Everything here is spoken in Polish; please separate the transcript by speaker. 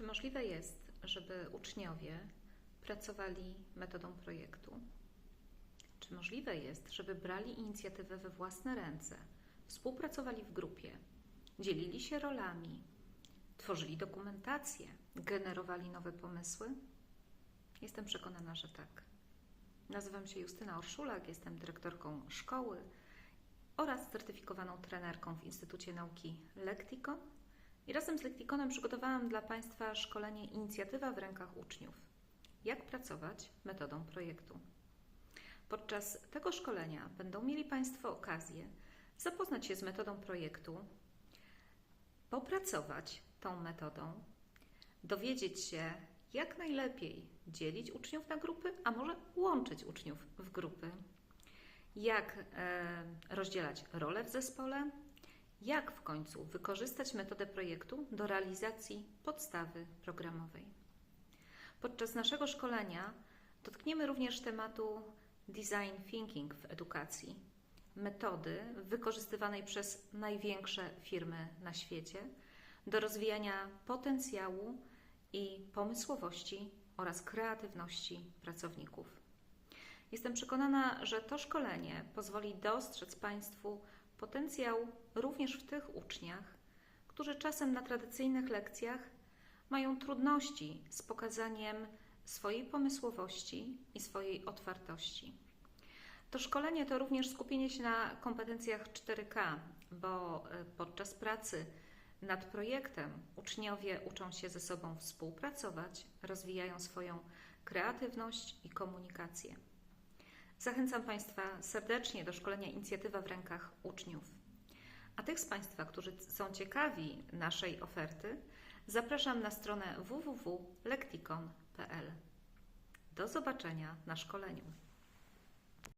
Speaker 1: Czy możliwe jest, żeby uczniowie pracowali metodą projektu? Czy możliwe jest, żeby brali inicjatywę we własne ręce, współpracowali w grupie, dzielili się rolami, tworzyli dokumentację, generowali nowe pomysły? Jestem przekonana, że tak. Nazywam się Justyna Orszulak, jestem dyrektorką szkoły oraz certyfikowaną trenerką w Instytucie Nauki Lektikon i razem z Lektikonem przygotowałam dla Państwa szkolenie Inicjatywa w rękach uczniów. Jak pracować metodą projektu. Podczas tego szkolenia będą mieli Państwo okazję zapoznać się z metodą projektu, popracować tą metodą, dowiedzieć się, jak najlepiej dzielić uczniów na grupy, a może łączyć uczniów w grupy, jak e, rozdzielać role w zespole, jak w końcu wykorzystać metodę projektu do realizacji podstawy programowej. Podczas naszego szkolenia dotkniemy również tematu design thinking w edukacji, metody wykorzystywanej przez największe firmy na świecie do rozwijania potencjału i pomysłowości oraz kreatywności pracowników. Jestem przekonana, że to szkolenie pozwoli dostrzec Państwu potencjał również w tych uczniach, którzy czasem na tradycyjnych lekcjach mają trudności z pokazaniem swojej pomysłowości i swojej otwartości. To szkolenie to również skupienie się na kompetencjach 4K, bo e, podczas pracy nad projektem uczniowie uczą się ze sobą współpracować, rozwijają swoją kreatywność i komunikację. Zachęcam Państwa serdecznie do szkolenia Inicjatywa w rękach uczniów. A tych z Państwa, którzy są ciekawi naszej oferty, zapraszam na stronę www.lektikon.pl. Do zobaczenia na szkoleniu.